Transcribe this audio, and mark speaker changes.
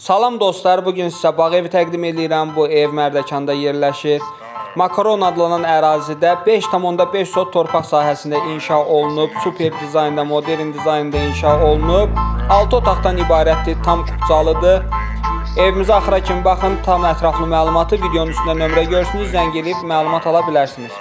Speaker 1: Salam dostlar, bu gün sizə bağ evi təqdim edirəm. Bu ev Mərdəkanda yerləşir. Makaron adlanan ərazidə 5,5 sot torpaq sahəsində inşa olunub. Super dizaynda, modern dizaynda inşa olunub. 6 otaqdan ibarətdir, tam kupcalıdır. Evimizə axıra kimi baxın, tam ətraflı məlumatı videonun üstündə nömrə görürsünüz, zəng edib məlumat ala bilərsiniz.